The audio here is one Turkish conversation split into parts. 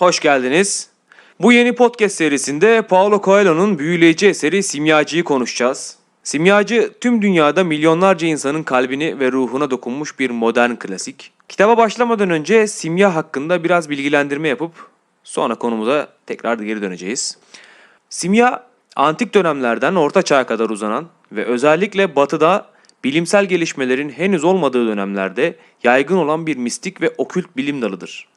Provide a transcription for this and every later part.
Hoş geldiniz. Bu yeni podcast serisinde Paulo Coelho'nun büyüleyici eseri Simyacı'yı konuşacağız. Simyacı tüm dünyada milyonlarca insanın kalbini ve ruhuna dokunmuş bir modern klasik. Kitaba başlamadan önce simya hakkında biraz bilgilendirme yapıp sonra konumuza tekrar geri döneceğiz. Simya, antik dönemlerden orta çağa kadar uzanan ve özellikle batıda bilimsel gelişmelerin henüz olmadığı dönemlerde yaygın olan bir mistik ve okült bilim dalıdır.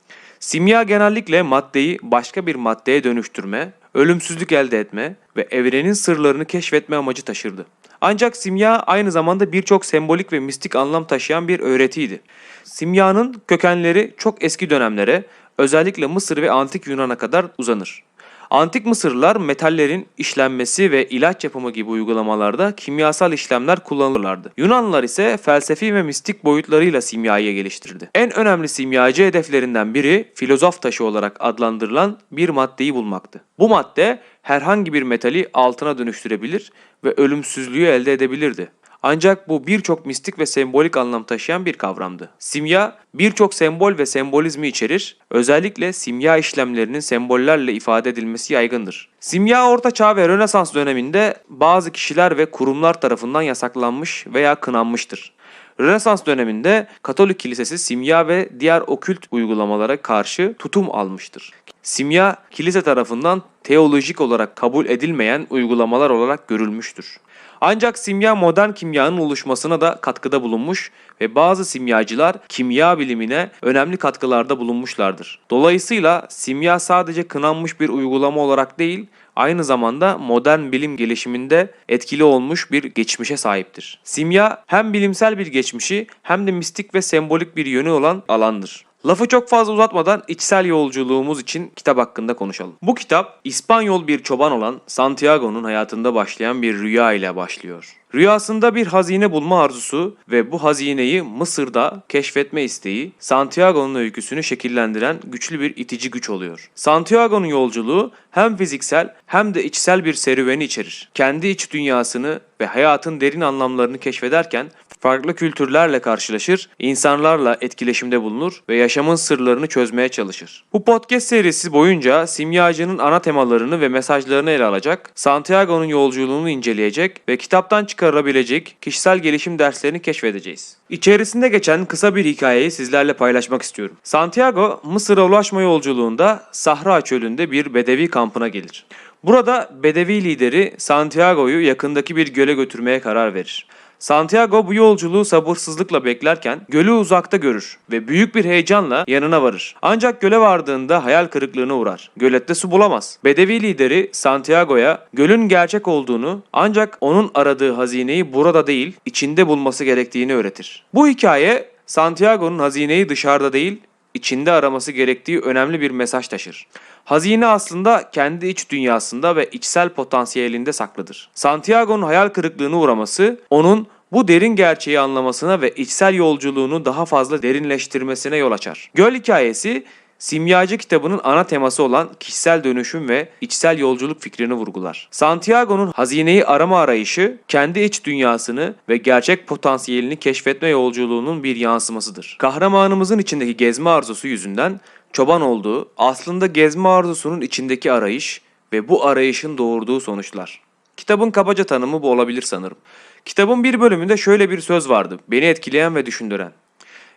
Simya genellikle maddeyi başka bir maddeye dönüştürme, ölümsüzlük elde etme ve evrenin sırlarını keşfetme amacı taşırdı. Ancak simya aynı zamanda birçok sembolik ve mistik anlam taşıyan bir öğretiydi. Simyanın kökenleri çok eski dönemlere, özellikle Mısır ve Antik Yunan'a kadar uzanır. Antik Mısırlılar metallerin işlenmesi ve ilaç yapımı gibi uygulamalarda kimyasal işlemler kullanırlardı. Yunanlılar ise felsefi ve mistik boyutlarıyla simyayı geliştirdi. En önemli simyacı hedeflerinden biri filozof taşı olarak adlandırılan bir maddeyi bulmaktı. Bu madde herhangi bir metali altına dönüştürebilir ve ölümsüzlüğü elde edebilirdi. Ancak bu birçok mistik ve sembolik anlam taşıyan bir kavramdı. Simya birçok sembol ve sembolizmi içerir. Özellikle simya işlemlerinin sembollerle ifade edilmesi yaygındır. Simya Orta Çağ ve Rönesans döneminde bazı kişiler ve kurumlar tarafından yasaklanmış veya kınanmıştır. Rönesans döneminde Katolik Kilisesi simya ve diğer okült uygulamalara karşı tutum almıştır. Simya kilise tarafından teolojik olarak kabul edilmeyen uygulamalar olarak görülmüştür. Ancak simya modern kimyanın oluşmasına da katkıda bulunmuş ve bazı simyacılar kimya bilimine önemli katkılarda bulunmuşlardır. Dolayısıyla simya sadece kınanmış bir uygulama olarak değil, aynı zamanda modern bilim gelişiminde etkili olmuş bir geçmişe sahiptir. Simya hem bilimsel bir geçmişi hem de mistik ve sembolik bir yönü olan alandır. Lafı çok fazla uzatmadan içsel yolculuğumuz için kitap hakkında konuşalım. Bu kitap İspanyol bir çoban olan Santiago'nun hayatında başlayan bir rüya ile başlıyor. Rüyasında bir hazine bulma arzusu ve bu hazineyi Mısır'da keşfetme isteği Santiago'nun öyküsünü şekillendiren güçlü bir itici güç oluyor. Santiago'nun yolculuğu hem fiziksel hem de içsel bir serüveni içerir. Kendi iç dünyasını ve hayatın derin anlamlarını keşfederken farklı kültürlerle karşılaşır, insanlarla etkileşimde bulunur ve yaşamın sırlarını çözmeye çalışır. Bu podcast serisi boyunca simyacının ana temalarını ve mesajlarını ele alacak, Santiago'nun yolculuğunu inceleyecek ve kitaptan çıkarılabilecek kişisel gelişim derslerini keşfedeceğiz. İçerisinde geçen kısa bir hikayeyi sizlerle paylaşmak istiyorum. Santiago, Mısır'a ulaşma yolculuğunda Sahra çölünde bir bedevi kampına gelir. Burada bedevi lideri Santiago'yu yakındaki bir göle götürmeye karar verir. Santiago bu yolculuğu sabırsızlıkla beklerken gölü uzakta görür ve büyük bir heyecanla yanına varır. Ancak göle vardığında hayal kırıklığına uğrar. Gölette su bulamaz. Bedevi lideri Santiago'ya gölün gerçek olduğunu ancak onun aradığı hazineyi burada değil içinde bulması gerektiğini öğretir. Bu hikaye Santiago'nun hazineyi dışarıda değil içinde araması gerektiği önemli bir mesaj taşır. Hazine aslında kendi iç dünyasında ve içsel potansiyelinde saklıdır. Santiago'nun hayal kırıklığına uğraması onun bu derin gerçeği anlamasına ve içsel yolculuğunu daha fazla derinleştirmesine yol açar. Göl hikayesi Simyacı kitabının ana teması olan kişisel dönüşüm ve içsel yolculuk fikrini vurgular. Santiago'nun hazineyi arama arayışı, kendi iç dünyasını ve gerçek potansiyelini keşfetme yolculuğunun bir yansımasıdır. Kahramanımızın içindeki gezme arzusu yüzünden çoban olduğu, aslında gezme arzusunun içindeki arayış ve bu arayışın doğurduğu sonuçlar. Kitabın kabaca tanımı bu olabilir sanırım. Kitabın bir bölümünde şöyle bir söz vardı, beni etkileyen ve düşündüren.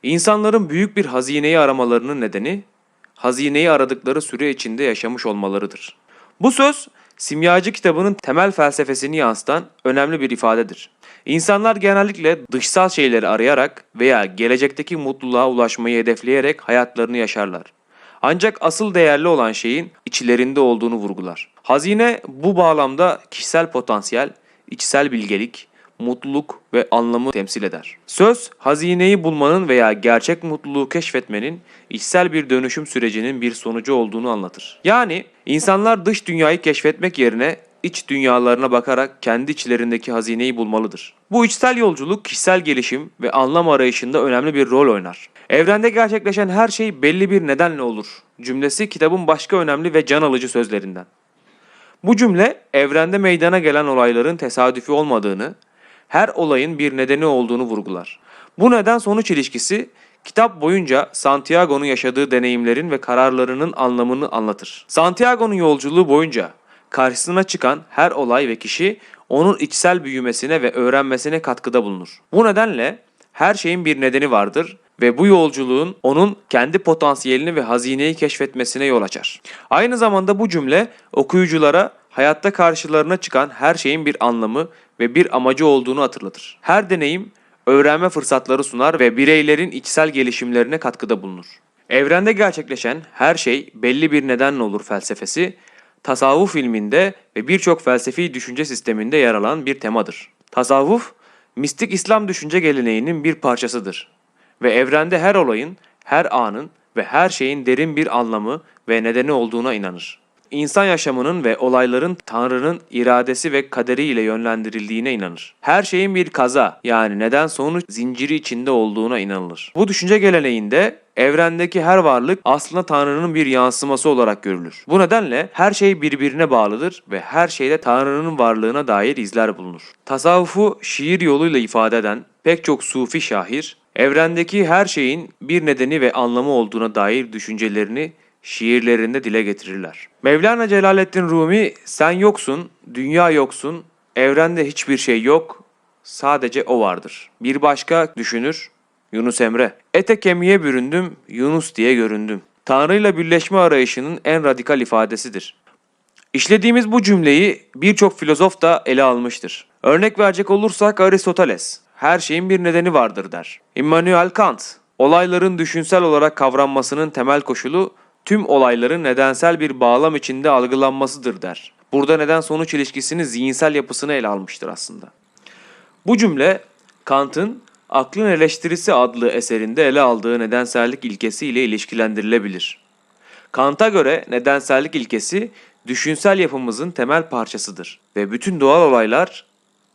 İnsanların büyük bir hazineyi aramalarının nedeni, hazineyi aradıkları süre içinde yaşamış olmalarıdır. Bu söz, Simyacı kitabının temel felsefesini yansıtan önemli bir ifadedir. İnsanlar genellikle dışsal şeyleri arayarak veya gelecekteki mutluluğa ulaşmayı hedefleyerek hayatlarını yaşarlar. Ancak asıl değerli olan şeyin içlerinde olduğunu vurgular. Hazine bu bağlamda kişisel potansiyel, içsel bilgelik, mutluluk ve anlamı temsil eder. Söz, hazineyi bulmanın veya gerçek mutluluğu keşfetmenin içsel bir dönüşüm sürecinin bir sonucu olduğunu anlatır. Yani insanlar dış dünyayı keşfetmek yerine iç dünyalarına bakarak kendi içlerindeki hazineyi bulmalıdır. Bu içsel yolculuk kişisel gelişim ve anlam arayışında önemli bir rol oynar. Evrende gerçekleşen her şey belli bir nedenle olur. Cümlesi kitabın başka önemli ve can alıcı sözlerinden. Bu cümle evrende meydana gelen olayların tesadüfi olmadığını, her olayın bir nedeni olduğunu vurgular. Bu neden sonuç ilişkisi Kitap boyunca Santiago'nun yaşadığı deneyimlerin ve kararlarının anlamını anlatır. Santiago'nun yolculuğu boyunca karşısına çıkan her olay ve kişi onun içsel büyümesine ve öğrenmesine katkıda bulunur. Bu nedenle her şeyin bir nedeni vardır ve bu yolculuğun onun kendi potansiyelini ve hazineyi keşfetmesine yol açar. Aynı zamanda bu cümle okuyuculara hayatta karşılarına çıkan her şeyin bir anlamı ve bir amacı olduğunu hatırlatır. Her deneyim öğrenme fırsatları sunar ve bireylerin içsel gelişimlerine katkıda bulunur. Evrende gerçekleşen her şey belli bir nedenle olur felsefesi, tasavvuf ilminde ve birçok felsefi düşünce sisteminde yer alan bir temadır. Tasavvuf, mistik İslam düşünce geleneğinin bir parçasıdır ve evrende her olayın, her anın ve her şeyin derin bir anlamı ve nedeni olduğuna inanır. İnsan yaşamının ve olayların Tanrı'nın iradesi ve kaderiyle yönlendirildiğine inanır. Her şeyin bir kaza yani neden sonuç zinciri içinde olduğuna inanılır. Bu düşünce geleneğinde evrendeki her varlık aslında Tanrı'nın bir yansıması olarak görülür. Bu nedenle her şey birbirine bağlıdır ve her şeyde Tanrı'nın varlığına dair izler bulunur. Tasavvufu şiir yoluyla ifade eden pek çok sufi şair, evrendeki her şeyin bir nedeni ve anlamı olduğuna dair düşüncelerini şiirlerinde dile getirirler. Mevlana Celaleddin Rumi sen yoksun, dünya yoksun, evrende hiçbir şey yok, sadece o vardır. Bir başka düşünür Yunus Emre. Ete kemiğe büründüm, Yunus diye göründüm. Tanrı'yla birleşme arayışının en radikal ifadesidir. İşlediğimiz bu cümleyi birçok filozof da ele almıştır. Örnek verecek olursak Aristoteles, her şeyin bir nedeni vardır der. Immanuel Kant, olayların düşünsel olarak kavranmasının temel koşulu tüm olayların nedensel bir bağlam içinde algılanmasıdır der. Burada neden sonuç ilişkisini zihinsel yapısını ele almıştır aslında. Bu cümle Kant'ın Aklın Eleştirisi adlı eserinde ele aldığı nedensellik ilkesi ile ilişkilendirilebilir. Kant'a göre nedensellik ilkesi düşünsel yapımızın temel parçasıdır ve bütün doğal olaylar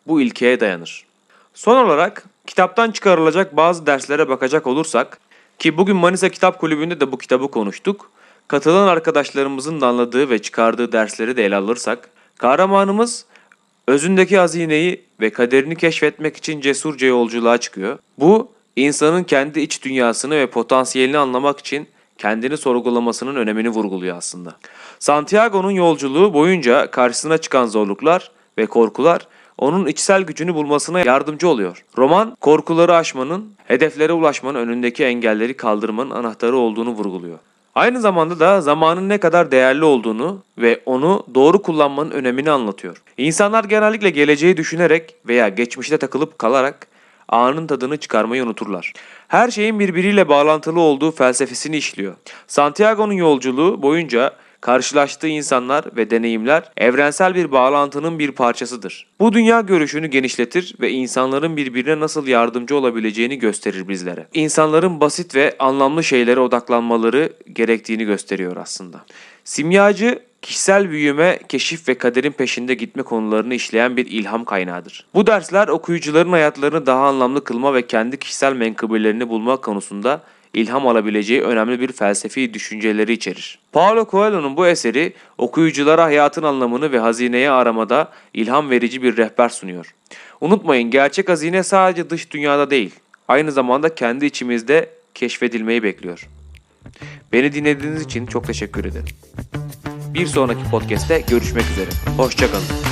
bu ilkeye dayanır. Son olarak kitaptan çıkarılacak bazı derslere bakacak olursak ki bugün Manisa Kitap Kulübü'nde de bu kitabı konuştuk. Katılan arkadaşlarımızın da anladığı ve çıkardığı dersleri de ele alırsak kahramanımız özündeki hazineyi ve kaderini keşfetmek için cesurca yolculuğa çıkıyor. Bu insanın kendi iç dünyasını ve potansiyelini anlamak için kendini sorgulamasının önemini vurguluyor aslında. Santiago'nun yolculuğu boyunca karşısına çıkan zorluklar ve korkular onun içsel gücünü bulmasına yardımcı oluyor. Roman korkuları aşmanın, hedeflere ulaşmanın önündeki engelleri kaldırmanın anahtarı olduğunu vurguluyor. Aynı zamanda da zamanın ne kadar değerli olduğunu ve onu doğru kullanmanın önemini anlatıyor. İnsanlar genellikle geleceği düşünerek veya geçmişte takılıp kalarak anın tadını çıkarmayı unuturlar. Her şeyin birbiriyle bağlantılı olduğu felsefesini işliyor. Santiago'nun yolculuğu boyunca karşılaştığı insanlar ve deneyimler evrensel bir bağlantının bir parçasıdır. Bu dünya görüşünü genişletir ve insanların birbirine nasıl yardımcı olabileceğini gösterir bizlere. İnsanların basit ve anlamlı şeylere odaklanmaları gerektiğini gösteriyor aslında. Simyacı kişisel büyüme, keşif ve kaderin peşinde gitme konularını işleyen bir ilham kaynağıdır. Bu dersler okuyucuların hayatlarını daha anlamlı kılma ve kendi kişisel menkıbelerini bulma konusunda ilham alabileceği önemli bir felsefi düşünceleri içerir. Paulo Coelho'nun bu eseri okuyuculara hayatın anlamını ve hazineyi aramada ilham verici bir rehber sunuyor. Unutmayın gerçek hazine sadece dış dünyada değil, aynı zamanda kendi içimizde keşfedilmeyi bekliyor. Beni dinlediğiniz için çok teşekkür ederim. Bir sonraki podcast'te görüşmek üzere. Hoşçakalın.